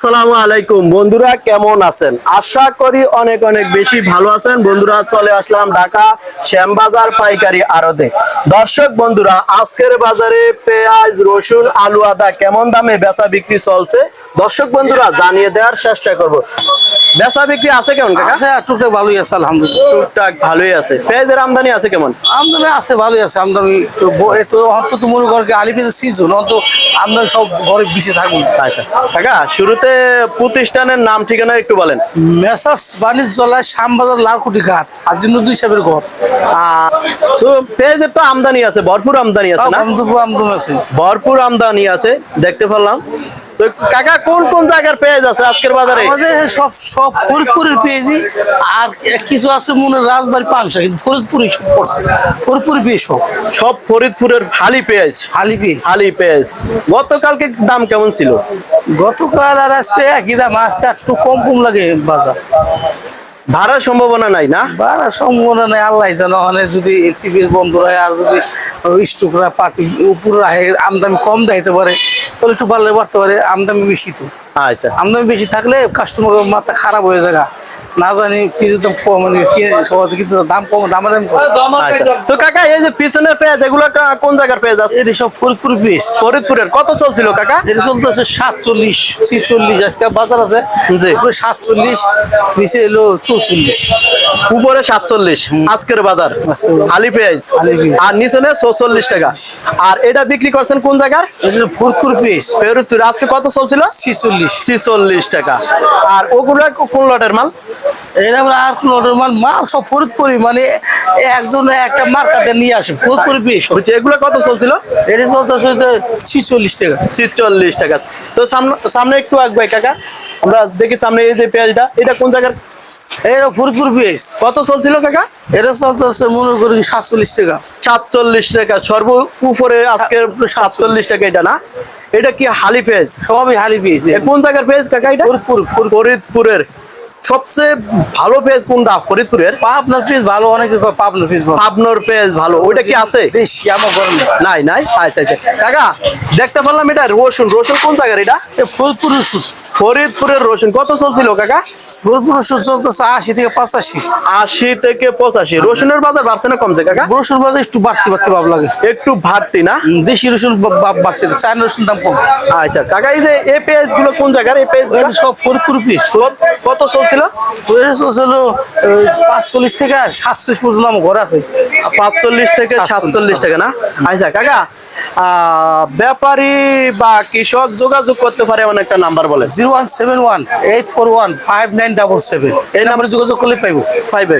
আসসালামু আলাইকুম। বন্ধুরা, কেমন আছেন? আশা করি অনেক অনেক বেশি ভালো আছেন। বন্ধুরা, চলে আসলাম ঢাকা শ্যামবাজার পাইকারি আড়তে। দর্শক, বন্ধুরা, আজকের বাজারে পেঁয়াজ, রসুন, আলু, আদা কেমন দামে বেচা বিক্রি চলছে? দর্শক, বন্ধুরা, জানিয়ে দেওয়ার চেষ্টা করব। বেচা বিক্রি আছে কেমন কাকা? আছে টুকটাক ভালোই আছে আলহামদুলিল্লাহ। টুকটাক ভালোই আছে। পেঁয়াজের আমদানি আছে কেমন? আমদানি আছে ভালোই আছে আমদানি তো তো অন্ত তো মনে কর আলি পেঁচে সিজন অন্ত আমদানি সব ঘরে বেশি থাকবে আচ্ছা কাকা শুরুতে প্রতিষ্ঠানের নাম ঠিকানা একটু বলেন। মেসার্স বাণিজ্যালয় শ্যামবাজার লালকুটি ঘাট আজিনুদ্দিন সাহেবের ঘর। আহ, তো পেঁয়াজের তো আমদানি আছে ভরপুর আমদানি আছে না? আমদুপুর আমদানি আছে। ভরপুর আমদানি আছে দেখতে পারলাম। তো কাকা কোন কোন জায়গার পেঁয়াজ আছে আজকের বাজারে? সব সব ফরিদপুরের পেঁয়াজি আর কিছু আছে মনে রাজবাড়ি পানসা কিন্তু ফরিদপুরে সব পড়ছে। ফরিদপুরি পেঁয়াজ সব। সব ফরিদপুরের হালি পেঁয়াজ। হালি পেঁয়াজ। হালি পেঁয়াজ। গতকালকে দাম কেমন ছিল? গতকাল আর আজকে একই দাম আজকে একটু কম কম লাগে বাজার। ভাড়ার সম্ভাবনা নাই না? ভাড়ার সম্ভাবনা নাই আল্লাহ জানো মানে যদি এলসিবির বন্ধ হয় আর যদি স্টুকরা পাখি উপরে আমদানি কম দাইতে পারে তাহলে একটু পারলে পারতে পারে আমদানি বেশি তো। আচ্ছা। আমদানি বেশি থাকলে কাস্টমার মাথা খারাপ হয়ে যায় না জানি কি দাম মানে সহজে কিন্তু দাম কম দাম আচ্ছা। তো কাকা এই যে পিছনের পেঁয়াজ এগুলো কোন জায়গার পেঁয়াজ আছে? এটি সব ফরিদপুর পিস ফরিদপুরের। কত চলছিল কাকা? এটা চলতেছে সাতচল্লিশ ছিচল্লিশ। আজকে বাজার আছে। সাতচল্লিশ নিচে এলো চৌচল্লিশ। উপরে সাতচল্লিশ। আজকের বাজার আলি পেঁয়াজ আর নিচে চৌচল্লিশ টাকা। আর এটা বিক্রি করছেন কোন জায়গার? ফরিদপুর পিস। ফরিদপুর। আজকে কত চলছিল? ছিচল্লিশ। ছিচল্লিশ টাকা। আর ওগুলো কোন লটের মাল? এটা আর কোন order মাল? মাল সব ফরিদপুরি মানে একজন একটা মার্কাতে নিয়ে আসে ফরিদপুরি এগুলো কত চলছিল? এটা চলতেছে যে ছিচল্লিশ টাকা। ছিচল্লিশ টাকা। তো সামনে সামনে একটু আঁকবে কাকা। আমরা দেখি সামনে এই যে পেঁয়াজটা এটা কোন জায়গার এটা ফরিদপুর পিস কত চলছিল কাকা? এটা চলতেছে মনে করি সাতচল্লিশ টাকা। সাতচল্লিশ টাকা সর্ব উপরে আজকে সাতচল্লিশ। টাকা এটা না? এটা কি হালি সবই হালি পিস এ। কোন জায়গার পেঁয়াজ কাকা এটা? ফরিদপুর ফরিদপুরের। সবচেয়ে ভালো পেঁয়াজ কোনটা? ফরিদপুরের? পাবনার পিস ভালো অনেকে পাবনার ভালো। পাবনার পেঁয়াজ ভালো। ওইটা কি আছে? নাই। নাই আচ্ছা আচ্ছা। কাকা দেখতে পারলাম এটা রসুন। রসুন কোন জায়গার এটা? ফরিদপুর ওষুধ ফরিদপুরের রসুন কত চলছিল কাকা? চলতেছে আশি থেকে পঁচাশি। আশি থেকে পঁচাশি। রসুনের বাজার বাড়ছে না কমছে কাকা? রসুন বাজার একটু বাড়তি বাড়তি ভাব লাগে। একটু ভারতি না? দেশি রসুন বাড়তি চায়না রসুন দাম কম। আচ্ছা কাকা এই যে এই পেঁয়াজগুলো কোন জায়গার? এই পেঁয়াজ এটা সব ফরিদপুর কত চলছিল? চলছিল পাঁচচল্লিশ থেকে সাতচল্লিশ পর্যন্ত আমার ঘরে আছে। পাঁচচল্লিশ থেকে সাতচল্লিশ টাকা না? আচ্ছা কাকা ব্যাপারী বা কৃষক যোগাযোগ করতে পারে এমন একটা নাম্বার বলে zero one seven one eight four one five nine double seven. এই নাম্বারে যোগাযোগ করলে পাইবো। পাইবে।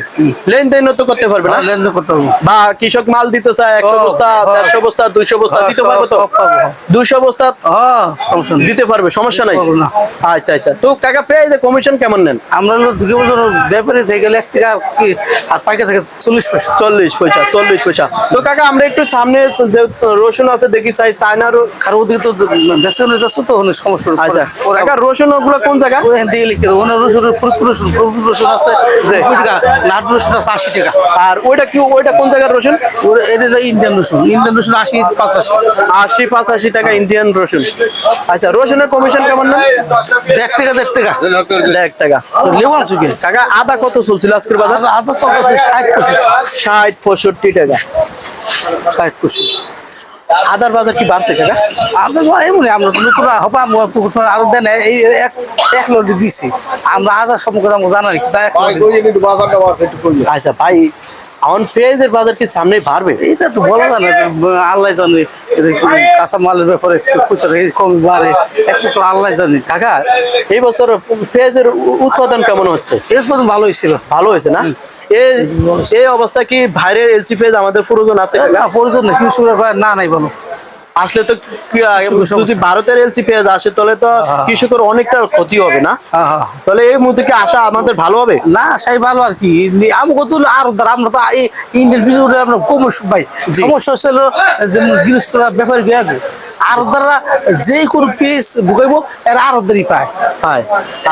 লেনদেন তো করতে পারবে না? লেনদেন করতে পারব। বা কৃষক মাল দিতে চায় একশো বস্তা দেড়শো বস্তা দুইশো বস্তা হ্যাঁ, দিতে পারবে তো? হ্যাঁ। দুইশো বস্তা হ্যাঁ দিতে পারবে সমস্যা নাই? আচ্ছা আচ্ছা। তো কাকা পেয়ে যে কমিশন কেমন নেন? আমরা দুটো বছর ব্যাপারে থেকে গেলে এক টাকা আর কি আর পাইকার থেকে চল্লিশ পয়সা। চল্লিশ পয়সা চল্লিশ পয়সা। তো কাকা আমরা একটু সামনে রসুন আছে দেখি চাই চায়নারও আর ওদিকে তো বেসন যাচ্ছে তো অনেক সমস্যা আচ্ছা। কাকা রসুন ওগুলো কোন জায়গা? ওখান থেকে লিখে দেবো। ওনার রসুনের ফরিদপুর রসুন ফরিদপুর রসুন আছে। টাকা। নাট রসুন আছে আশি টাকা। আর ওইটা কি ওইটা কোন জায়গার রসুন? এটা ইন্ডিয়ান রসুন। ইন্ডিয়ান রসুন আশি পঁচাশি। আশি পাঁচাশি টাকা ইন্ডিয়ান রসুন। আচ্ছা রসুনের কমিশন কেমন নেন দেড় টাকা দেড় টাকা। এক টাকা। লেবু আছে কি? কাকা আদা কত চলছিল আজকের বাজার? আদা চলতেছে ষাট পঁয়ষট্টি। ষাট পঁয়ষট্টি টাকা। ষাট পঁয়ষট্টি। আদার বাজার কি বাড়ছে কাকা? আমরা এমনি আমরা তো নতুন হবে আমরা তো দেন এই এক এক লটি দিছি। আমরা আদা সম্পর্কে আমরা জানা। আচ্ছা ভাই এখন পেঁয়াজের বাজার কি সামনে বাড়বে? এটা তো বলা যায় না আল্লাহ জানে কাঁচা মালের ব্যাপারে খুচরা কম বাড়ে একটু তো আল্লাহ জানে। কাকা এই বছর পেঁয়াজের উৎপাদন কেমন হচ্ছে? পর্যন্ত ভালো হয়েছিল ভালো হয়েছে না? এই অবস্থা কি ভাইরের এলসি পেঁয়াজ আমাদের প্রয়োজন আছে? না প্রয়োজন কিন্তু না নাই বলো আসলে তো যদি ভারতের এলসি পেঁয়াজ আসে তাহলে তো কৃষকের অনেকটা ক্ষতি হবে না? হ্যাঁ হ্যাঁ। তাহলে এই মুহূর্তে কি আশা আমাদের ভালো হবে? না সেই ভালো আর কি। আমি কত আর আমরা তো এই ইন্ডিয়ান আমরা কম ভাই। সমস্যা ছিল যে গৃহস্থরা ব্যাপার গিয়ে আছে? আর যে কোনো পিস ঢুকাইবো এরা আরও দেরি পায় হ্যাঁ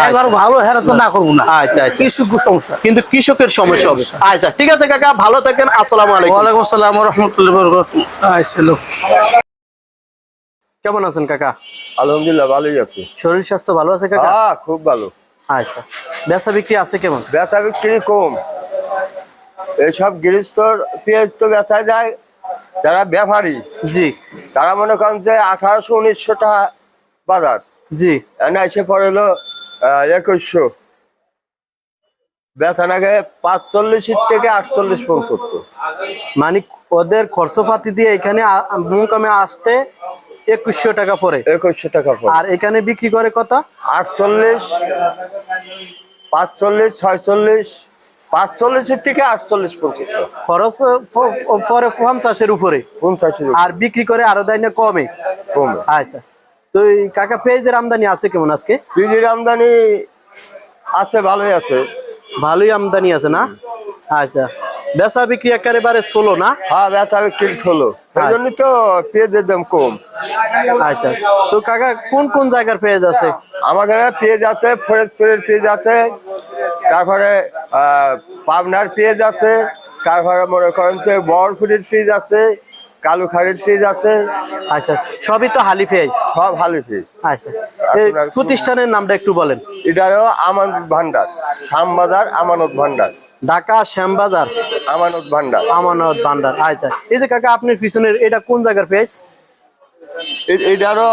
একবার ভালো হেরা তো না করব না। আচ্ছা, আচ্ছা। কৃষক সমস্যা? কিন্তু কৃষকের সমস্যা হবে। আচ্ছা ঠিক আছে কাকা ভালো থাকেন আসসালামু আলাইকুম। ওয়ালাইকুম আসসালাম রহমতুল্লাহ আচ্ছা কেমন আছেন কাকা? আলহামদুলিল্লাহ ভালোই আছে। শরীর স্বাস্থ্য ভালো আছে কাকা? হ্যাঁ খুব ভালো। আচ্ছা বেচা বিক্রি আছে কেমন? বেচা বিক্রি কম। এইসব গৃহস্থর পেঁয়াজ তো বেচা যায় যারা ব্যাপারী জি। তারা মনে করেন যে আঠারোশো উনিশশো টাকা বাজার। জি। এনে এসে পড়ে হলো একুশশো। বেচা নাগে পাঁচচল্লিশ থেকে আটচল্লিশ পর্যন্ত। মানে ওদের খরচপাতি দিয়ে এখানে মুকামে আসতে একুশশো টাকা পরে একুশশো টাকা পরে আর এখানে বিক্রি করে কত? আটচল্লিশ পাঁচচল্লিশ ছয়চল্লিশ পাঁচচল্লিশের থেকে আটচল্লিশ পর্যন্ত। খরচ পরে পঞ্চাশের উপরে। পঞ্চাশের আর বিক্রি করে আরও দেয় না কমে? কমে। আচ্ছা। তো এই কাকা পেঁয়াজের আমদানি আছে কেমন আজকে? পেঁয়াজের আমদানি আছে ভালোই আছে। ভালোই আমদানি আছে না? আচ্ছা। বেচা বিক্রি একেবারে ষোলো না? হ্যাঁ বেচা বিক্রি হলো এই জন্য তো পেঁয়াজের দাম কম। আচ্ছা। তো কাকা কোন কোন জায়গার পেঁয়াজ আছে? এখানে পেঁয়াজ আছে ফরিদপুরের পেঁয়াজ আছে তারপরে পাবনার পেঁয়াজ আছে তারপরে মনে করেন যে বরফুরির পেঁয়াজ আছে কালুখাড়ির পেঁয়াজ আছে। আচ্ছা সবই তো হালি পেঁয়াজ। সব হালি পেঁয়াজ। আচ্ছা। এই প্রতিষ্ঠানের নামটা একটু বলেন। এটারও আমানত ভান্ডার শ্যামবাজার আমানত ভান্ডার। ঢাকা শ্যামবাজার। আমানত ভান্ডার। আমানত ভান্ডার আচ্ছা। এই যে কাকা আপনার পিছনের এটা কোন জায়গার পেঁয়াজ? এটারও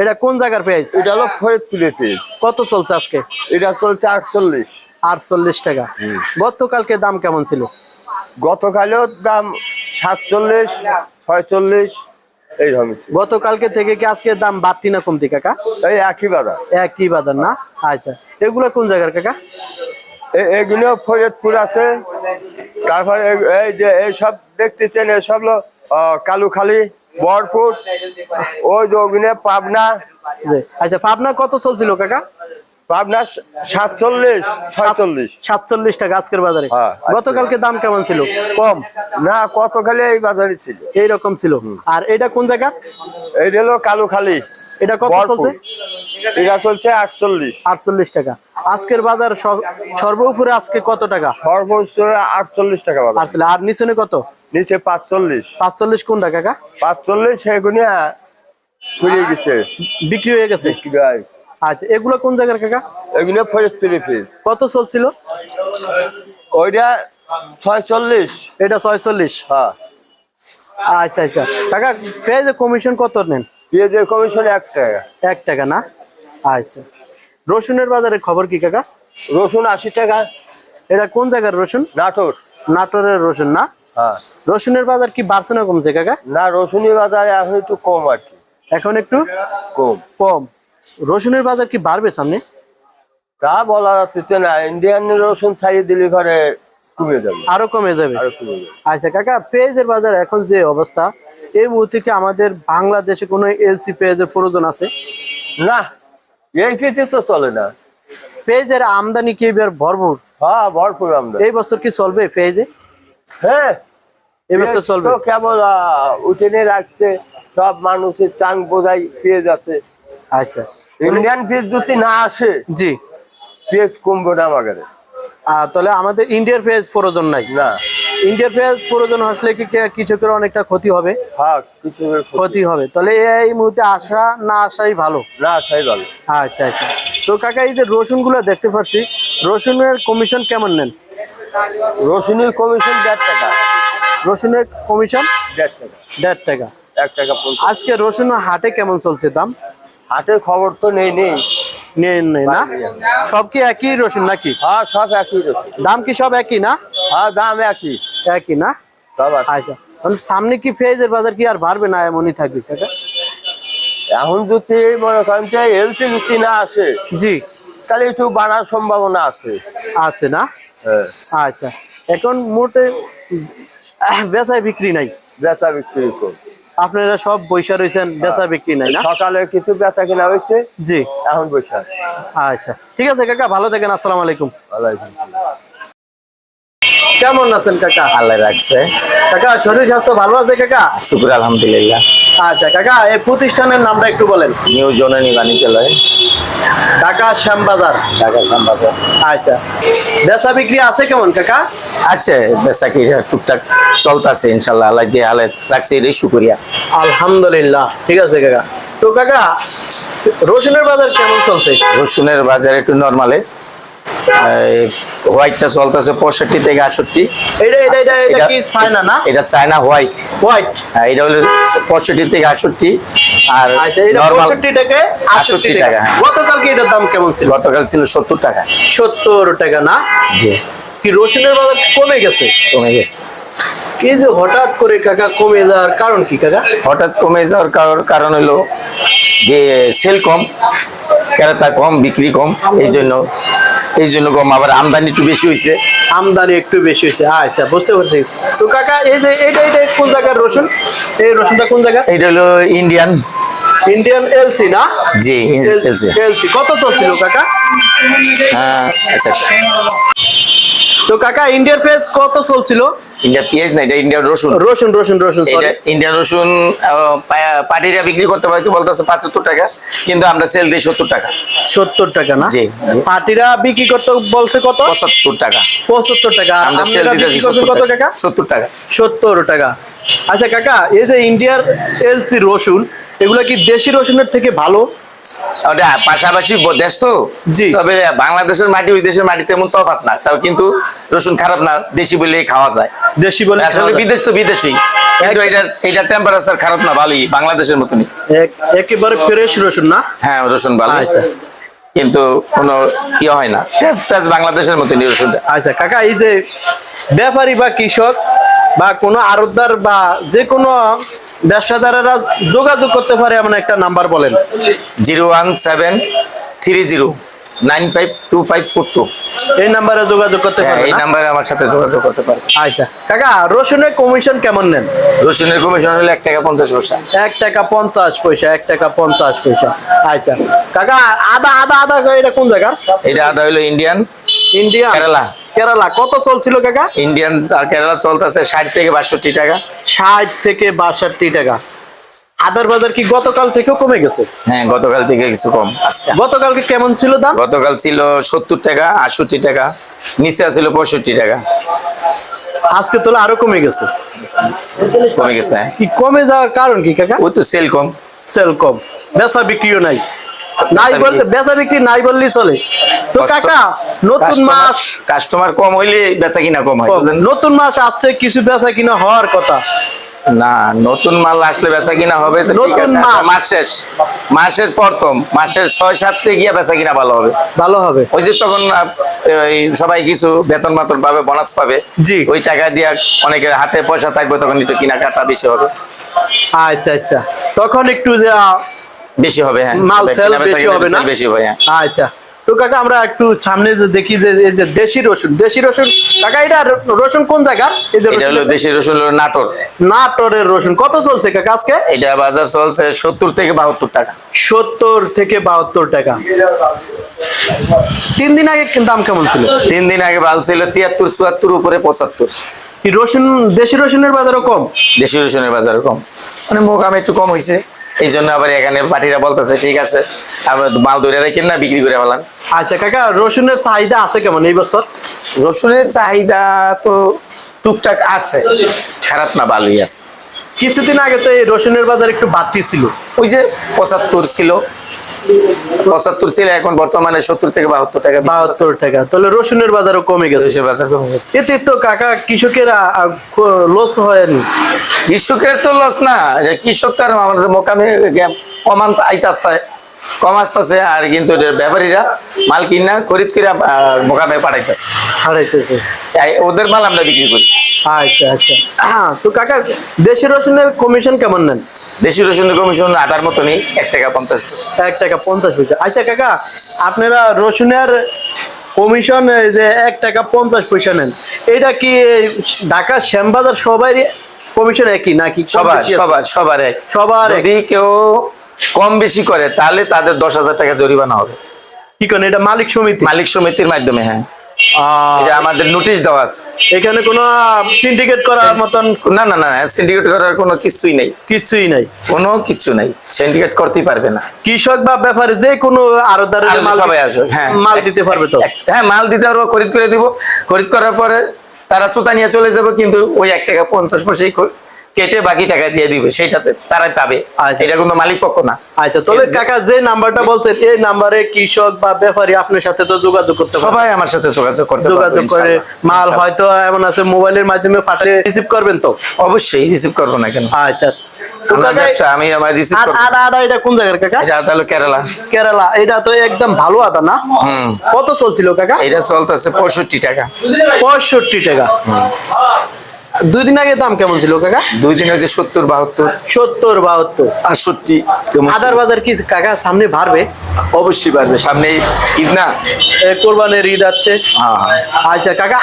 এটা কোন জায়গার পেঁয়াজ? এটা হলো ফরিদপুরের পেঁয়াজ। কত চলছে আজকে? এটা চলছে আটচল্লিশ। আটচল্লিশ টাকা। গতকালকে দাম কেমন ছিল? গতকালেও দাম সাতচল্লিশ ছয়চল্লিশ এইরকম গতকালকে থেকে কি আজকে দাম বাড়তি না কমতি কাকা? এই একই বাজার। একই বাজার না? আচ্ছা। এগুলো কোন জায়গার কাকা? এগুলো ফরিদপুর আছে। তারপরে এই যে এইসব দেখতেছেন এসব হলো কালুখালি বরপুর ওই যে ওগুলো পাবনা। আচ্ছা পাবনা কত চলছিল কাকা? পাবনা সাতচল্লিশ ছয়চল্লিশ। সাতচল্লিশ টাকা আজকের বাজারে। হ্যাঁ, আজকের গতকালকে দাম কেমন ছিল? কম? না কত এই বাজারে ছিল। এইরকম ছিল। আর এটা কোন জায়গা এই হলো কালুখালি। এটা কত চলছে? এটা চলছে আটচল্লিশ। আটচল্লিশ টাকা। আজকের বাজার সব- সর্ব উপরে আজকে কত টাকা? সর্বোচ্চ আটচল্লিশ টাকা বাজার। আসলে আর নিচনে কত? নিচে পাঁচচল্লিশ। পাঁচচল্লিশ কোনটা কাকা? পাঁচচল্লিশ সেগুনিয়া ফুরিয়ে গেছে। বিক্রি হয়ে গেছে? আচ্ছা এগুলো কোন জায়গার কাকা? এগুলো ফরিদপুরি ফিস কত চলছিল? ওইটা ছয়চল্লিশ। এটা ছয়চল্লিশ। হ্যাঁ। আচ্ছা আচ্ছা। কাকা পেঁয়াজের কমিশন কত নেন? পেঁয়াজের কমিশন এক টাকা। এক টাকা না? আচ্ছা। রসুনের বাজারের খবর কি কাকা? রসুন আশি টাকা। এটা কোন জায়গার রসুন? নাটোর। নাটোরের রসুন না? হ্যাঁ। রসুনের বাজার কি বাড়ছে না কমছে কাকা? না রসুনের বাজারে এখন একটু কম আর কি। এখন একটু কম। কম। রসুনের বাজার কি বাড়বে সামনে? তা বলা যাচ্ছে না ইন্ডিয়ান রসুন ছাড়িয়ে দিলে ঘরে কমে যাবে। আরও কমে যাবে? আরও কমে যাবে। আচ্ছা কাকা পেঁয়াজের বাজার এখন যে অবস্থা এই মুহূর্তে কি আমাদের বাংলাদেশে কোনো এলসি পেঁয়াজের প্রয়োজন আছে? না এই ফিতে তো চলে না। পেঁয়াজের আমদানি কি এবার ভরপুর? হ্যাঁ ভরপুর আমরা এই বছর কি চলবে পেঁয়াজে হ্যাঁ। এই বছর চলবে। তো কেবল উঠেনে রাখছে সব মানুষের চাং বোঝাই পেয়ে যাচ্ছে আচ্ছা। ইন্ডিয়ান ফিস যদি না আসে। জি। পেঁয়াজ কমবে না আমাদের। তাহলে আমাদের ইন্ডিয়ার পেঁয়াজ প্রয়োজন নাই? না। পেঁয়াজ প্রয়োজন আসলে কি কৃষকের অনেকটা ক্ষতি হবে। হ্যাঁ ক্ষতি হবে। তাহলে এই মুহূর্তে আসা না আসাই ভালো। না সাই ভালো। আচ্ছা আচ্ছা। তো কাকা এই যে রসুনগুলো দেখতে পাচ্ছি রসুনের কমিশন কেমন নেন? রসুনের কমিশন দেড় টাকা। রসুনের কমিশন দেড় টাকা। দেড় টাকা। এক টাকা আজকে রসুন হাটে কেমন চলছে দাম? হাটের খবর তো নেই নেই। নেই নেই না? সব কি একই রসুন নাকি? হ্যাঁ সব একই রসুন। দাম কি সব একই না? হ্যাঁ দাম একই। একই না? আচ্ছা। তাহলে সামনে কি পেঁয়াজের বাজার কি আর বাড়বে না এমনই থাকবে কাকা এখন যদি মনে করেন যে এলসি যদি না আসে জি। তাহলে একটু বাড়ার সম্ভাবনা আছে। আছে না? হ্যাঁ। আচ্ছা। এখন মোটে বেচায় বিক্রি নাই? বেচা বিক্রি কম। আপনারা সব বৈশা রয়েছেন বেচা বিক্রি নাই না? সকালে কিছু বেচা কিনা হয়েছে জি। এখন বৈশাখ আচ্ছা। ঠিক আছে কাকা ভালো থাকেন আসসালামু আলাইকুম। ওয়ালাইকুম। কেমন আছেন কাকা? আল্লাহ রাখছে কাকা শরীর স্বাস্থ্য ভালো আছে কাকা? শুক্র আলহামদুলিল্লাহ। আচ্ছা কাকা এই প্রতিষ্ঠানের নামটা একটু বলেন। নিউ জননী বাণিজ্যালয়। ঢাকা শ্যামবাজার। ঢাকা শ্যামবাজার। আচ্ছা বেচা বিক্রি আছে কেমন কাকা? আছে বেসাকি টুকটাক চলতেছে ইনশাল্লাহ আল্লাহ যে হালে রাখছে এটাই শুক্রিয়া। আলহামদুলিল্লাহ ঠিক আছে কাকা। তো কাকা রসুনের বাজার কেমন চলছে? রসুনের বাজার একটু নর্মালে। হোয়াইটটা চলতেছে পঁয়ষট্টি থেকে আটষট্টি। এটা চায়না হোয়াইট হোয়াইট এটা হলো পঁয়ষট্টি থেকে আটষট্টি। আর আচ্ছা নর্মাল পঁয়ষট্টি আটষট্টি টাকা। টাকা, হ্যাঁ। গতকালকে এটার দাম কেমন ছিল? গতকাল ছিল সত্তর টাকা। সত্তর টাকা না? জি। কি রসুনের বাজার কমে গেছে? কমে গেছে। এই যে হঠাৎ করে কাকা কমে যাওয়ার কারণ কি কাকা? হঠাৎ কমে যাওয়ার কারণ হলো যে সেল কম ক্রেতা কম বিক্রি কম এই জন্য এই জন্য কম আবার আমদানি একটু বেশি হয়েছে আমদানি একটু বেশি হয়েছে আচ্ছা বুঝতে পারছি। তো কাকা এই যে এটা এটা কোন জায়গার রসুন? এই রসুনটা কোন জায়গা এটা হলো ইন্ডিয়ান ইন্ডিয়ান এলসি না? জি এলসি কত চলছিল কাকা? হ্যাঁ আচ্ছা। তো কাকা ইন্ডিয়ান পেঁয়াজ কত চলছিল? ইন্ডিয়া পেঁয়াজ না এটা ইন্ডিয়ান রসুন। রসুন রসুন রসুন এটা ইন্ডিয়ান রসুন পাটিরা বিক্রি করতে বলতেছে পাঁচাত্তর টাকা কিন্তু আমরা সেল দিই সত্তর টাকা। সত্তর টাকা না? জি, জি। বিক্রি করতে বলছে কত? পঁচাত্তর টাকা। পঁচাত্তর টাকা। আমরা সেল দিতেছি কত টাকা। সত্তর টাকা। সত্তর টাকা। আচ্ছা কাকা এই যে ইন্ডিয়ার এলসি রসুন এগুলা কি দেশি রসুনের থেকে ভালো? ওটা পাশাপাশি দেশ তো? তবে বাংলাদেশের মাটি ওই দেশের মাটি তেমন তফাৎ না। তাও কিন্তু রসুন খারাপ না দেশি বলে খাওয়া যায়। দেশি বলে আসলে বিদেশ তো বিদেশই কিন্তু এটার এটার টেম্পারেচার খারাপ না ভালোই বাংলাদেশের মতনই। একেবারে ফ্রেশ রসুন না? হ্যাঁ রসুন ভালো। আচ্ছা। কিন্তু কোনো ইয়ে হয় না। তেজ বাংলাদেশের মতনই রসুনটা। আচ্ছা কাকা এই যে ব্যাপারী বা কৃষক বা কোনো আড়তদার বা যে কোনো ব্যবসাদারেরা যোগাযোগ করতে পারে এমন একটা নাম্বার বলেন। Zero one seven three zero nine five two five four two. এই নাম্বারে যোগাযোগ করতে হ্যাঁ, পারে এই নাম্বারে আমার সাথে যোগাযোগ করতে পারে আচ্ছা। কাকা রসুনের কমিশন কেমন নেন? রসুনের কমিশন হলো এক টাকা পঞ্চাশ পয়সা। এক টাকা পঞ্চাশ পয়সা এক টাকা পঞ্চাশ পয়সা। আচ্ছা। কাকা আদা আদা আদা এটা কোন জায়গা এটা আদা হলো ইন্ডিয়ান ইন্ডিয়া কেরালা। কেরালা কত চলছিল কাকা? ইন্ডিয়ান আর কেরালা চলতেছে ষাট থেকে বাষট্টি টাকা। ষাট থেকে বাষট্টি টাকা। আদার বাজার কি গতকাল থেকেও কমে গেছে? হ্যাঁ গতকাল থেকে কিছু কম। গতকালকে কেমন ছিল দাম? গতকাল ছিল সত্তর টাকা আটষট্টি টাকা নিচে ছিল পঁয়ষট্টি টাকা। আজকে তোলা আরও কমে গেছে। কমে গেছে হ্যাঁ। কমে যাওয়ার কারণ কি কাকা? ওই তো সেল কম। সেল কম। বেচা বিক্রিও নাই। নাই বেচা বিক্রি নাই বললেই চলে। তো কাকা নতুন মাস কাস্টমার কম হইলে বেচা কিনা কম হয় নতুন মাস আসছে কিছু বেচা কিনা হওয়ার কথা। না নতুন মাল আসলে বেচা কিনা হবে তো ঠিক আছে। মাস। শেষ। মাসের প্রথম মাসের ছয় গিয়ে বেচা কিনা ভালো হবে। ভালো হবে। ওই যে তখন সবাই কিছু বেতন মাতন পাবে বোনাস পাবে। জি। ওই টাকা দিয়ে অনেকের হাতে পয়সা থাকবে তখন একটু কিনা কাটা বেশি হবে। আচ্ছা আচ্ছা। তখন একটু যে বেশি হবে হ্যাঁ। মাল সেল বেশি হবে না? বেশি হবে হ্যাঁ। আচ্ছা। তো কাকা আমরা একটু সামনে যে দেখি যে এই যে দেশি রসুন দেশি রসুন কাকা এটা রসুন কোন জায়গার? এই যে এটা হলো দেশি রসুন হলো নাটোর। নাটোরের রসুন। কত চলছে কাকা আজকে? এটা বাজার চলছে সত্তর থেকে বাহাত্তর টাকা। সত্তর থেকে বাহাত্তর টাকা। তিন দিন আগে দাম কেমন ছিল? তিন দিন আগে বাল ছিল তিয়াত্তর চুয়াত্তর উপরে পঁচাত্তর। কি রসুন দেশি রসুনের বাজারও কম? দেশি রসুনের বাজারও কম। মানে মোকাম একটু কম হয়েছে এই জন্য আবার এখানে পার্টিরা বলতেছে ঠিক আছে আবার মাল ধরে রেখে না বিক্রি করে ফেলান। আচ্ছা কাকা রসুনের চাহিদা আছে কেমন এই বছর? রসুনের চাহিদা তো টুকটাক আছে খারাপ না ভালোই আছে। কিছুদিন আগে তো এই রসুনের বাজার একটু বাড়তি ছিল। ওই যে পঁচাত্তর ছিল পঁচাত্তর ছিল এখন বর্তমানে সত্তর থেকে বাহাত্তর টাকা বাহাত্তর টাকা তাহলে রসুনের বাজারও কমে গেছে। বাজার কমে গেছে। এতে তো কাকা কৃষকেরা লস হয়নি। কৃষকের তো লস না কৃষক তার আমাদের মোকামে গে- কমান কম আসতেছে আর কিন্তু ব্যাপারীরা মাল কিনা খরিদ করে মোকামে পাঠাইতেছে। এই ওদের মাল আমরা বিক্রি করি। আচ্ছা আচ্ছা। তো কাকা দেশি রসুনের কমিশন কেমন নেন? দেশি রসুনের কমিশন আটার মতনই এক টাকা পঞ্চাশ পয়সা। এক টাকা পঞ্চাশ পয়সা। আচ্ছা কাকা আপনারা রসুনের কমিশন যে এক টাকা পঞ্চাশ পয়সা নেন এটা কি ঢাকা শ্যামবাজার সবাই কমিশন একই নাকি সবার সবার সবার এক। সবার যদি কেউ কম বেশি করে তাহলে তাদের দশ হাজার টাকা জরিমানা হবে। কি করেন এটা মালিক সমিতি? মালিক সমিতির মাধ্যমে হ্যাঁ। এটা আমাদের নোটিশ দেওয়া আছে। এখানে কোনো সিন্ডিকেট করার মতন না না না সিন্ডিকেট করার কোনো কিছুই নেই। কিছুই নাই। কোনো কিছু নাই। সিন্ডিকেট করতেই পারবে না। কৃষক বা ব্যাপারে যে কোনো আরদারের আর মাল সবাই আসবে হ্যাঁ। মাল দিতে পারবে তো? হ্যাঁ মাল দিতে পারব খরিদ করে দিব। খরিদ করার পরে তারা চোতা নিয়ে চলে যাবে কিন্তু ওই এক টাকা পঞ্চাশ পয়সাই কেটে বাকি টাকা দিয়ে দিবে সেইটাতে তারাই পাবে। আচ্ছা। এটা কিন্তু মালিক পক্ষ না। আচ্ছা তবে কাকা যে নাম্বারটা বলছেন এই নাম্বারে কৃষক বা ব্যাপারী আপনার সাথে তো যোগাযোগ করতে সবাই আমার সাথে যোগাযোগ করতে যোগাযোগ করে মাল হয়তো এমন আছে মোবাইলের মাধ্যমে পাঠিয়ে রিসিভ করবেন তো? অবশ্যই রিসিভ করব না কেন? আচ্ছা। আমি আমার রিসিভ আদা আদা এটা কোন জায়গার কাকা? এটা হলো কেরালা। কেরালা এটা তো একদম ভালো আদা না? কত চলছিল কাকা? এটা চলতেছে পঁয়ষট্টি টাকা। পঁয়ষট্টি টাকা। দুই দিন আগে দাম কেমন ছিল কাকা? দুই দিন আগে সত্তর বাহাত্তর। সত্তর বাহাত্তর। আটষট্টি আদার বাজার কি কাকা সামনে বাড়বে? অবশ্যই পারবে সামনে ঈদ না? কোরবানির ঈদ আছে। হ্যাঁ হ্যাঁ। আচ্ছা কাকা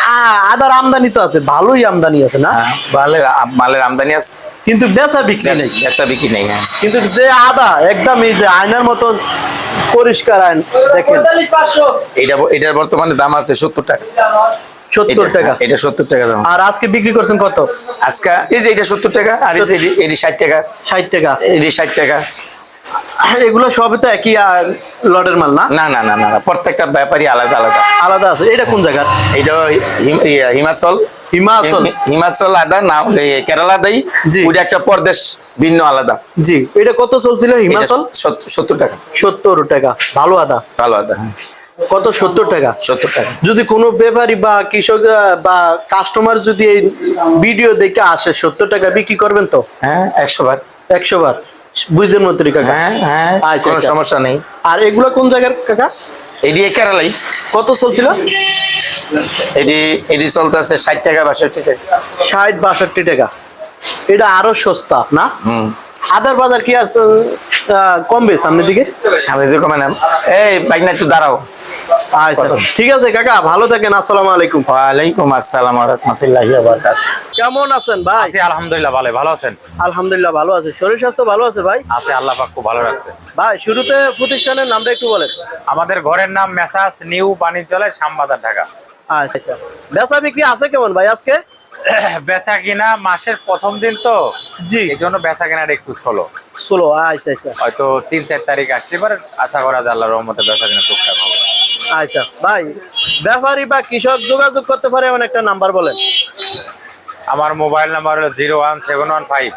আদার আমদানি তো আছে ভালোই আমদানি আছে না? হ্যাঁ, মালের মালের আমদানি আছে। কিন্তু বেচা বিক্রি নেই। বেচা বিক্রি নেই হ্যাঁ। কিন্তু যে আদা একদম এই যে আয়নার মতন পরিষ্কার আইন দেখেন। এটা এটার বর্তমানে দাম আছে সত্তর টাকা। সত্তর এটা- টাকা। এটা সত্তর টাকা দাম। আর আজকে বিক্রি করছেন কত? আজকে এই যে এটা সত্তর টাকা আর এই যে এটি- এটি ষাট টাকা। ষাট টাকা। এটি ষাট টাকা। এগুলো সবই তো একই লটের মাল না? না না না না না, প্রত্যেকটা ব্যাপারই আলাদা আলাদা। আলাদা আছে। এটা কোন জায়গার? এটা হিমাচল। হিমাচল। হিমাচল আদা না কেরালা দাই। জি। ওইটা একটা প্রদেশ ভিন্ন আলাদা। জি। এটা কত চলছিল হিমাচল? সত্তর টাকা। সত্তর টাকা। ভালো আদা। ভালো আদা হ্যাঁ, কত? সত্তর টাকা। সত্তর টাকা। যদি কোনো ব্যাপারী বা কৃষক বা কাস্টমার যদি এই ভিডিও দেখে আসে সত্তর টাকা বিক্রি করবেন তো? হ্যাঁ একশো বার। একশো বার। বুঝের মতো কাকা? হ্যাঁ হ্যাঁ আচ্ছা, আচ্ছা। সমস্যা নেই। আর এগুলো কোন জায়গার কাকা? এটি কেরালাই। কত চলছিল? এটি এটি চলতে আছে ষাট টাকা বাষট্টি টাকা। ষাট বাষট্টি টাকা। এটা আরও সস্তা না? হুম। আদার বাজার কি আছে কমবে সামনের দিকে? সামনে দিকে কমে না। এই বাইক না একটু দাঁড়াও। আচ্ছা ঠিক আছে কাকা ভালো থাকেন আসসালামু আলাইকুম। ওয়ালাইকুম আসসালাম রহমতুল্লাহি কেমন আছেন ভাই? আছি আলহামদুলিল্লাহ ভালো। ভালো আছেন? আলহামদুলিল্লাহ ভালো আছে। শরীর স্বাস্থ্য ভালো আছে ভাই? আছে আল্লাহ পাক খুব ভালো রাখছে। ভাই শুরুতে প্রতিষ্ঠানের নামটা একটু বলেন। আমাদের ঘরের নাম মেসাস নিউ বাণিজ্যালয় শ্যামবাজার ঢাকা। আচ্ছা বেচা বিক্রি আছে কেমন ভাই আজকে? বেচা কিনা মাসের প্রথম দিন তো। জি। এই জন্য বেচা কেনার একটু চলো ষোলো আচ্ছা আচ্ছা। হয়তো তিন চার তারিখ আসলে পরে। আশা করা যায় আল্লাহ রহমতে বেচা কিনা টুকটাক হবে। আচ্ছা ভাই ব্যাপারী বা কৃষক যোগাযোগ করতে পারে এমন একটা নাম্বার বলেন। আমার মোবাইল নাম্বার হলো zero one seven one five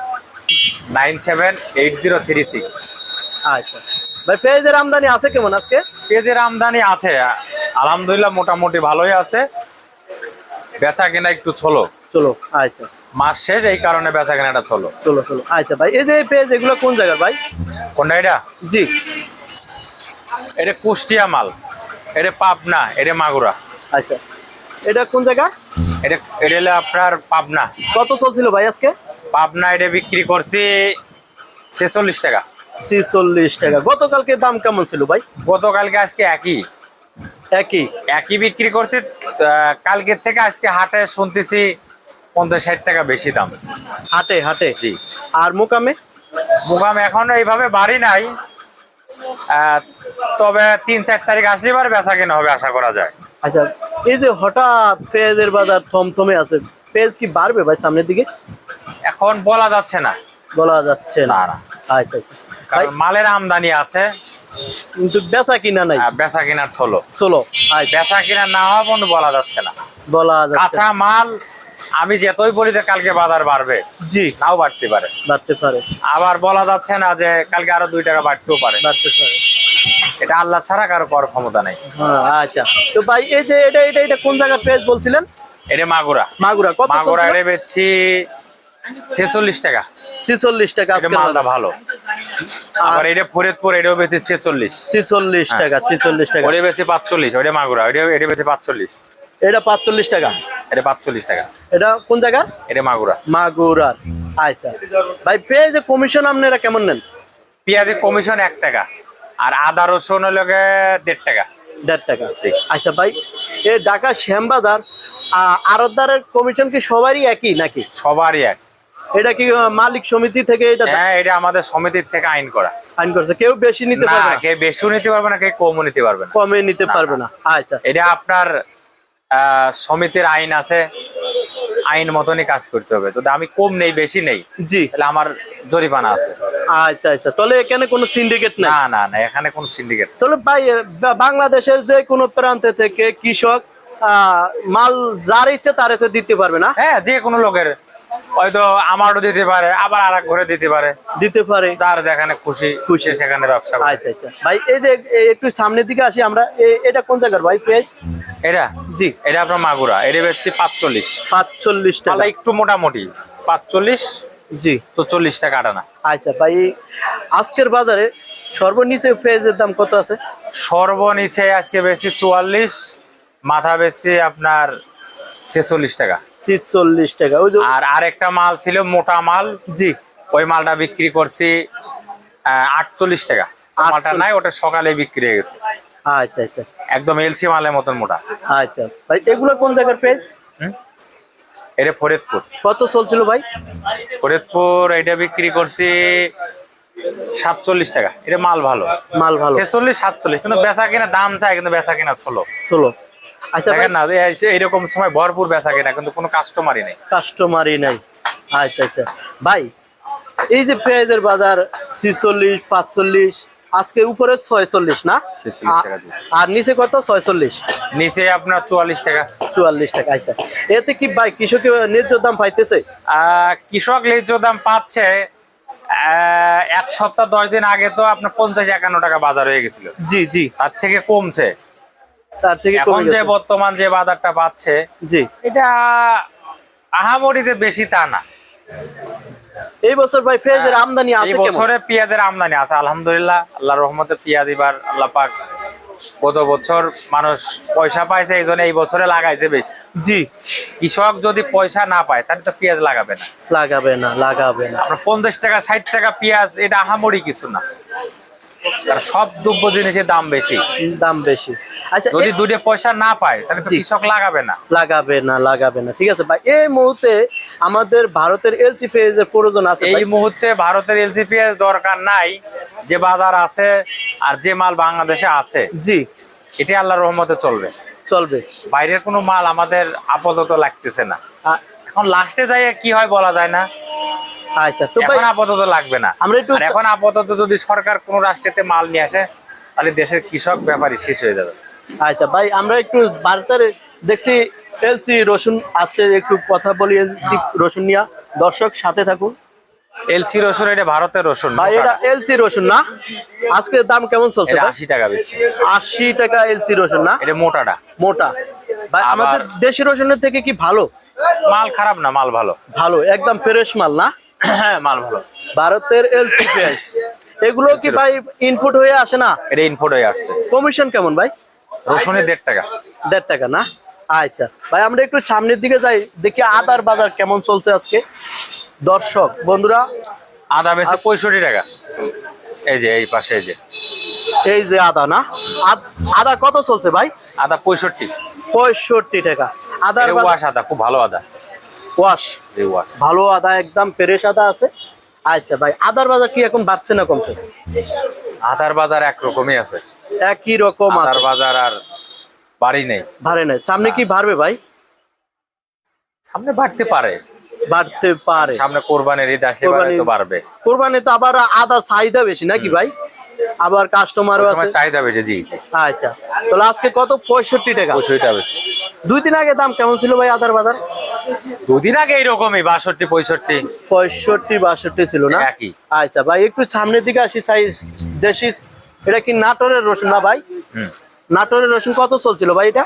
nine seven eight zero three six. আচ্ছা। ভাই পেঁয়াজের আমদানি আছে কেমন আজকে? পেঁয়াজের আমদানি আছে আলহামদুলিল্লাহ মোটামুটি ভালোই আছে। বেচা কেনা একটু চলো চলো আচ্ছা। মাস শেষ এই কারণে বেচা কেনাটা চলো চলো চলো আচ্ছা ভাই এই যে পেঁয়াজ এগুলো কোন জায়গার ভাই? কোনটা এটা? জি। এটা কুষ্টিয়া মাল। এটা পাবনা এটা মাগুরা। আচ্ছা। এটা কোন জায়গা? এটা এটা হলো আপনার পাবনা। কত চলছিল ভাই আজকে? পাবনা এটা বিক্রি করছি ছেচল্লিশ টাকা। ছিচল্লিশ টাকা। গতকালকে দাম কেমন ছিল ভাই? গতকালকে আজকে একই। একই? একই বিক্রি করছি কালকের থেকে আজকে হাটে শুনতেছি পঞ্চাশ ষাট টাকা বেশি দাম। হাটে হাটে? জি। আর মোকামে? মুগাম এখনও এইভাবে বাড়ি নাই। তবে তিন চার তারিখ আসলে এবার বেচা কেনা হবে আশা করা যায়। আচ্ছা এই যে হঠাৎ পেঁয়াজের বাজার থমথমে আছে পেঁয়াজ কি বাড়বে ভাই সামনের দিকে? এখন বলা যাচ্ছে না। বলা যাচ্ছে না। আচ্ছা আচ্ছা। কারণ মালের আমদানি আছে। কিন্তু বেচা কিনা নাই? আহ, বেচা কেনার চলো চলো আচ্ছা। বেচা কিনা না হওয়া পর্যন্ত বলা যাচ্ছে না। বলা যাচ্ছে কাঁচা মাল আমি যতই বলি যে কালকে বাজার বাড়বে জি। নাও বাড়তে পারে। বাড়তে পারে। আবার বলা যাচ্ছে না যে কালকে আরও দুই টাকা বাড়তেও পারে। বাড়তে পারে। এটা আল্লাহ ছাড়া কারও করার ক্ষমতা নেই। হ্যাঁ আচ্ছা। তো ভাই এই যে এটা এটা এটা কোন জায়গার পেঁয়াজ বলছিলেন? এটা মাগুরা। মাগুরা কত মাগুরা এটা বেচছি ছেচল্লিশ টাকা। ছিচল্লিশ টাকা মালটা ভালো। আবার এটা ফরিদপুর এটাও বেচছি ছেচল্লিশ। ছিচল্লিশ টাকা ছিচল্লিশ টাকা। ওটা বেচছি পাঁচচল্লিশ ওটা মাগুরা ওটা এটা বেচছি পাঁচচল্লিশ। এটা পাঁচচল্লিশ টাকা। এটা পাঁচচল্লিশ টাকা। এটা কোন জায়গার এটা মাগুরা। মাগুরার আচ্ছা। ভাই পেঁয়াজের কমিশন আপনারা কেমন নেন? পেঁয়াজের কমিশন এক টাকা। আর আদা রসুন হলো দেড় টাকা। দেড় টাকা। আচ্ছা ভাই এই ঢাকা শ্যামবাজার আ- আড়তদারের কমিশন কি সবারই একই নাকি? সবারই এক। এটা কি মালিক সমিতি থেকে এটা হ্যাঁ এটা আমাদের সমিতির থেকে আইন করা। আইন করছে। কেউ বেশি নিতে পারবে না? কে বেশিও নিতে পারবে না কে কমও নিতে পারবে না। কমে নিতে পারবে না। না। আচ্ছা। এটা আপনার আহ, সমিতির আইন আছে। আইন মতনই কাজ করতে হবে। যদি আমি কম নেই বেশি নেই। জি। তাহলে আমার জরিমানা আছে। আচ্ছা আচ্ছা। তাহলে এখানে কোনো সিন্ডিকেট নেই? না না না এখানে কোনো সিন্ডিকেট তাহলে ভাই বাংলাদেশের যে কোনো প্রান্তে থেকে কৃষক আহ, মাল যার ইচ্ছে তার ইচ্ছে দিতে পারবে না? হ্যাঁ যে কোনো লোকের হয়তো আমারও দিতে পারে আবার আর ঘরে দিতে পারে। দিতে পারে। যার যেখানে খুশি খুশি। সেখানে ব্যবসা আচ্ছা আচ্ছা। ভাই এই যে একটু সামনের দিকে আসি আমরা এটা কোন জায়গার ভাই পেঁয়াজ? এটা? জি। এটা আপনার মাগুরা এটা বেশি পাঁচচল্লিশ। পাঁচচল্লিশ টাকা। একটু মোটামুটি পাঁচচল্লিশ জি। তো চল্লিশ টাকা আটানা। আচ্ছা ভাই আজকের বাজারে সর্বনিচে পেঁয়াজের দাম কত আছে? সর্বনিচে আজকে বেশি চুয়াল্লিশ মাথা বেশি আপনার ছেচল্লিশ টাকা। ছিচল্লিশ টাকা। ওই যে আর আরেকটা মাল ছিল মোটা মাল। জি। ওই মালটা বিক্রি করছি আটচল্লিশ টাকা। মালটা নাই ওটা সকালে বিক্রি হয়ে গেছে। আচ্ছা আচ্ছা। একদম এলসি মালের মতন মোটা। আচ্ছা। ভাই এগুলো কোন জায়গার পেঁয়াজ এটা ফরিদপুর। কত চলছিল ভাই? ফরিদপুর এটা বিক্রি করছি সাতচল্লিশ টাকা। এটা মাল ভালো। মাল ভালো। ছেচল্লিশ সাতচল্লিশ। কিন্তু বেচা কিনা দাম চাই কিন্তু বেচা কিনা ষোলো। ষোলো। আচ্ছা দেখেন না এইরকম সময় ভরপুর বেচা কিনা কিন্তু কোনো কাস্টমারই নেই। কাস্টমারই নাই। আচ্ছা আচ্ছা। ভাই এই যে পেঁয়াজের বাজার ছিচল্লিশ পাঁচচল্লিশ আজকে উপরে ছয়চল্লিশ না? 46 টাকা জি। আর নিচে কত? ছয়চল্লিশ। নিচে আপনার চুয়াল্লিশ টাকা। চুয়াল্লিশ টাকা আচ্ছা। এতে কি ভাই কৃষকের ন্যায্য দাম পাইতেছে? কৃষক ন্যায্য দাম পাচ্ছে এক সপ্তাহ দশ দিন আগে তো আপনার পঞ্চাশ একান্ন টাকা বাজার হয়ে গেছিল। জি জি। তার থেকে কমছে। তার থেকে এখন যে বর্তমান যে বাজারটা পাচ্ছে জি। এটা আহামরি যে বেশি তা না। এই বছর ভাই পেঁয়াজের আমদানি আছে কেমন? বছরে পেঁয়াজের আমদানি আছে আলহামদুলিল্লাহ। আল্লাহ রহমতে পেঁয়াজ এবার আল্লাহ পাক গত বছর মানুষ পয়সা পাইছে এই জন্য এই বছরে লাগাইছে বেশি। জি। কৃষক যদি পয়সা না পায় তাহলে তো পেঁয়াজ লাগাবে না। লাগাবে না লাগাবে না। আপনার পঞ্চাশ টাকা ষাট টাকা পেঁয়াজ এটা আহামরি কিছু না। কারণ সব দ্রব্য জিনিসের দাম বেশি। দাম বেশি। আচ্ছা যদি দুটো পয়সা না পায় তাহলে তো কৃষক লাগাবে না। লাগাবে না লাগাবে না। ঠিক আছে ভাই। এই মুহূর্তে আমাদের ভারতের এলসি পেঁয়াজের প্রয়োজন আছে এই মুহূর্তে ভারতের এলসিপিএস দরকার নাই যে বাজার আছে আর যে মাল বাংলাদেশে আছে। জি। এটি আল্লাহর রহমতে চলবে। চলবে। বাইরের কোনো মাল আমাদের আপাতত লাগতেছে না। এখন লাস্টে যাই কি হয় বলা যায় না? আচ্ছা তো এখন আপাতত লাগবে না। আমরা একটু- এখন আপাতত যদি সরকার কোনো রাষ্ট্রেতে মাল নিয়ে আসে তাহলে দেশের কৃষক ব্যাপারী শেষ হয়ে যাবে। আচ্ছা ভাই আমরা একটু ভারতের দেখছি এলসি রসুন আছে একটু কথা বলি রসুন নিয়া। দর্শক সাথে থাকুন। এলসি রসুন এটা ভারতের রসুন ভাই এটা এলসি রসুন না? আজকের দাম কেমন চলছে এটা ভাই? আশি টাকা বেচছে আশি টাকা এলসি রসুন না? এটা মোটাটা। মোটা। ভাই আমাদের দেশি রসুনের থেকে কি ভালো? মাল খারাপ না মাল ভালো। ভালো একদম ফ্রেশ মাল না? হ্যাঁ মাল ভালো। ভারতের এলসি পেঁয়াজ। এগুলো কি ভাই ইনপুট হয়ে আসে না? এটা ইনফোর্ট হয়ে আসছে। কমিশন কেমন ভাই? রসুনের দেড় টাকা। দেড় টাকা না? আচ্ছা ভাই আমরা একটু সামনের দিকে যাই দেখি আদার বাজার কেমন চলছে আজকে। দর্শক বন্ধুরা আদা বেচে পঁয়ষট্টি টাকা। এই যে এই পাশে এই যে। এই যে আদা না? আদা কত চলছে ভাই? আদা পঁয়ষট্টি। পঁয়ষট্টি টাকা। আদার আদা খুব ভালো আদা। ওয়াশ ভালো আদা একদম ফ্রেশ আদা আছে। আচ্ছা ভাই আদার বাজার কি এখন বাড়ছে না কমছে? আদার বাজার একরকমই আছে। একই রকম আদার বাজার আর বাড়ি নেই। ভারে নাই। সামনে কি বাড়বে ভাই? সামনে বাড়তে পারে। বাড়তে পারে। সামনে কোরবানির ঈদ আসলে বাড়বে কোরবানি তো আবার আদা চাহিদা বেশি নাকি ভাই? আবার কাস্টমারও আছে। চাহিদা বেশি জি আচ্ছা। তাহলে আজকে কত? পঁয়ষট্টি টাকা। পঁয়ষট্টি টাকা বেশি। দুই দিন আগে দাম কেমন ছিল ভাই আদার বাজার? দুদিন আগে এইরকমই বাষট্টি পঁয়ষট্টি। পঁয়ষট্টি বাষট্টি ছিল না? একই। আচ্ছা ভাই একটু সামনের দিকে আসি চাই দেশি এটা কি নাটোরের রসুন না ভাই? হুম। নাটোরের রসুন কত চলছিল ভাই এটা?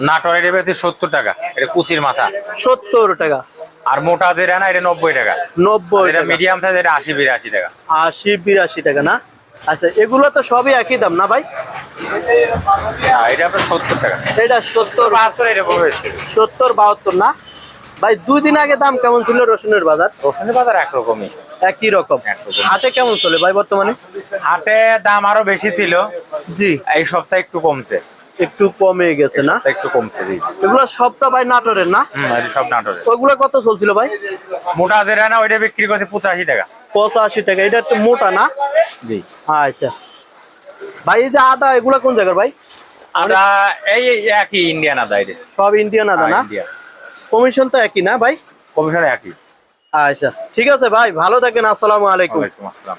নাটোরের এটা সত্তর টাকা এটা কুচির মাথা। সত্তর টাকা। আর মোটা যেটা না এটা নব্বই টাকা। নব্বই মিডিয়াম সাইজ এটা আশি বিরাশি টাকা। আশি বিরাশি টাকা না? আচ্ছা এগুলো তো সবই একই দাম না ভাই? এটা আপনার সত্তর টাকা। এটা সত্তর বাহাত্তর এরকম হয়েছে। সত্তর বাহাত্তর না? ভাই দুই দিন আগে দাম কেমন ছিল রসুনের বাজার? রসুনের বাজার একরকমই। একই রকম। হাটে কেমন চলে ভাই বর্তমানে? হাটে দাম আরও বেশি ছিল। জি। এই সপ্তাহে একটু কমছে। একটু কমে গেছে না? একটু কমছে জি। এগুলো সপ্তাহ ভাই নাটোরের না? সব নাটোরে ওইগুলো কত চলছিল ভাই? মোটা যেটা না ওইটা বিক্রি করছে পঁচাশি টাকা। পঁচাশি টাকা এটা একটু মোটা না? জি। আচ্ছা। ভাই এই যে আদা এগুলো কোন জায়গার ভাই? আদা এই একই ইন্ডিয়ান আদা এটা সব ইন্ডিয়ান আদা না? কমিশন তো একই না ভাই? কমিশন একই। আচ্ছা ঠিক আছে ভাই ভালো থাকেন আসসালামু আলাইকুম। ওয়ালাইকুম আসসালাম।